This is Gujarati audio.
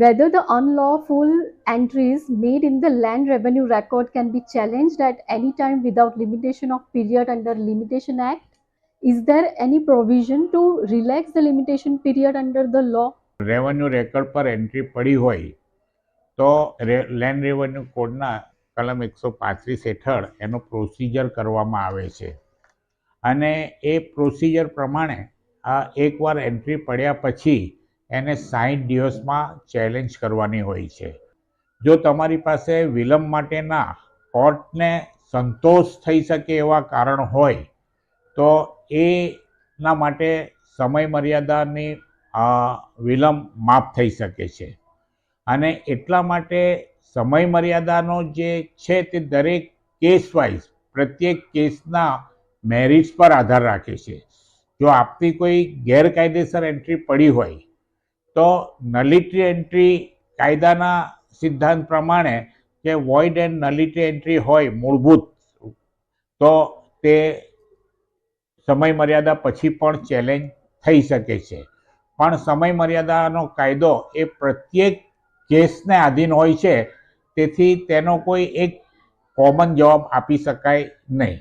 whether the unlawful entries made in the land revenue record can be challenged at any time without limitation of period under Limitation Act? Is there any provision to relax the limitation period under the law? Revenue record પર એન્ટ્રી પડી હોય તો લેન્ડ રેવન્યુ કોડના કલમ એકસો પાંત્રીસ હેઠળ એનો પ્રોસિજર કરવામાં આવે છે અને એ પ્રોસિજર પ્રમાણે એકવાર એન્ટ્રી પડ્યા પછી એને સાઠ દિવસમાં ચેલેન્જ કરવાની હોય છે. જો તમારી પાસે વિલંબ માટેના કોર્ટને સંતોષ થઈ શકે એવા કારણ હોય, તો એના માટે સમય મર્યાદાની વિલંબ માફ થઈ શકે છે. અને એટલા માટે સમય મર્યાદાનો જે છે તે દરેક કેસ વાઇઝ પ્રત્યેક કેસના મેરિટ્સ પર આધાર રાખે છે. જો આપની કોઈ ગેરકાયદેસર એન્ટ્રી પડી હોય તો નલિટી એન્ટ્રી કાયદાના સિદ્ધાંત પ્રમાણે કે વોઇડ એન્ડ નલિટી એન્ટ્રી હોય મૂળભૂત, તો તે સમય મર્યાદા પછી પણ ચેલેન્જ થઈ શકે છે. પણ સમય મર્યાદાનો કાયદો એ પ્રત્યેક કેસને આધીન હોય છે, તેથી તેનો કોઈ એક કોમન જવાબ આપી શકાય નહીં.